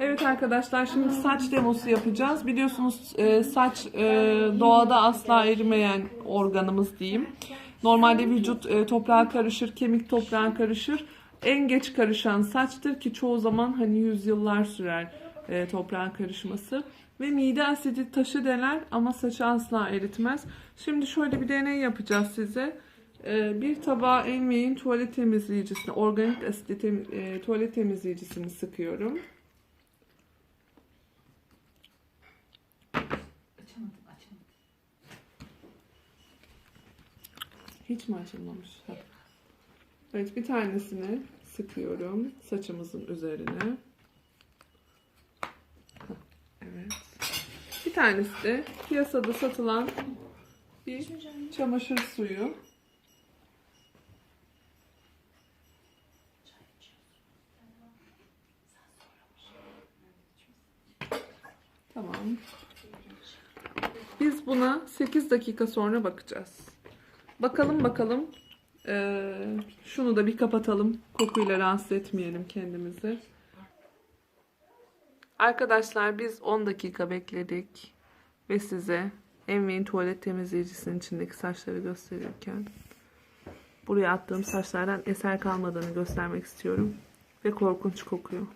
Evet arkadaşlar şimdi saç demosu yapacağız. Biliyorsunuz e, saç e, doğada asla erimeyen organımız diyeyim. Normalde vücut e, toprağa karışır, kemik toprağa karışır. En geç karışan saçtır ki çoğu zaman hani yüzyıllar sürer toprağa karışması. Ve mide asidi taşı deler ama saçı asla eritmez. Şimdi şöyle bir deney yapacağız size. Bir tabağa Envey'in tuvalet temizleyicisini, organik asidi tem- tuvalet temizleyicisini sıkıyorum. Açamadım, açamadım. Hiç mi açılmamış? Evet bir tanesini sıkıyorum saçımızın üzerine. Evet. Bir tanesi de piyasada satılan bir çamaşır suyu. Tamam. Biz buna 8 dakika sonra bakacağız. Bakalım bakalım. Ee, şunu da bir kapatalım. Kokuyla rahatsız etmeyelim kendimizi. Arkadaşlar biz 10 dakika bekledik. Ve size Envey'in tuvalet temizleyicisinin içindeki saçları gösterirken buraya attığım saçlardan eser kalmadığını göstermek istiyorum. Ve korkunç kokuyor.